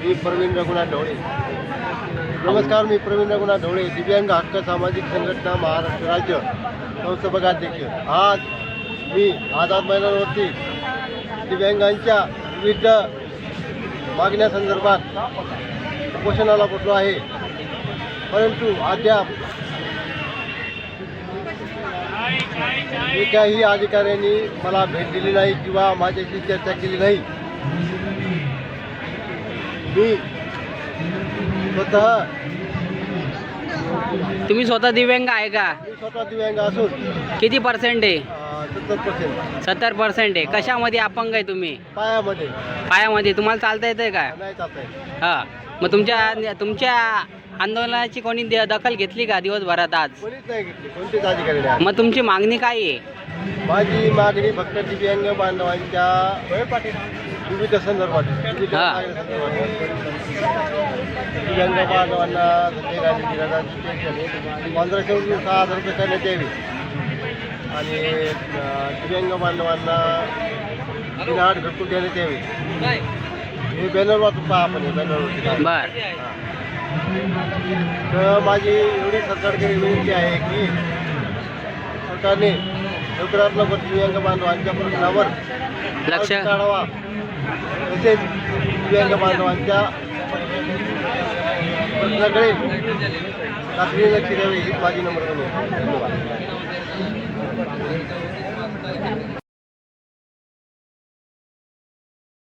मी प्रवीण रघुनाथ ढवळे. नमस्कार मी प्रवीण रघुनाथ ढवळे दिव्यांग हक्क सामाजिक संघटना महाराष्ट्र राज्य संस्थापकाध्यक्ष आज मी आझाद मैदानावरती दिव्यांगांच्या विविध मागण्यासंदर्भात उपोषणाला बसलो आहे. परंतु अद्याप एकाही अधिकाऱ्यांनी मला भेट दिली नाही किंवा माझ्याशी चर्चा केली नाही. मी स्वतः. तुम्ही स्वतः दिव्यांग आहे का? मी स्वतः दिव्यांग असून किती पर्सेंट आहे? सत्तर पर्सेंट सत्तर पर्सेंट आहे. कशामध्ये अपंग आहे तुम्ही? पायामध्ये. पायामध्ये. तुम्हाला चालता येतंय का? नाही चालत आहे हा. मग तुमच्या तुमच्या आंदोलनाची कोणी द- दखल घेतली का दिवसभरात आज? कोणीच नाही घेतली. कोणतेच अधिकारी नाही मग तुमची मागणी काय आहे? माझी मागणी फक्त दिव्यांग बांधवांच्या विविध संदर्भात. दिव्यांग बांधवांना पंधराशे वरून सहा हजार रुपये करण्यात यावे. आणि दिव्यांग बांधवांना तीन आठ घरकुल देण्यात यावे. हे बॅनर वाचून पहा आपण हे. बर. तर माझी एवढी सरकारकडे विनंती आहे की सरकारने लवकरात लवकर दिव्यांग बांधवांच्या प्रश्नावर लक्ष. काढावा. तसेच दिव्यांग बांधवांच्या प्रश्नाकडे तातडीने लक्ष द्यावे हीच माझी नम्र. धन्यवाद.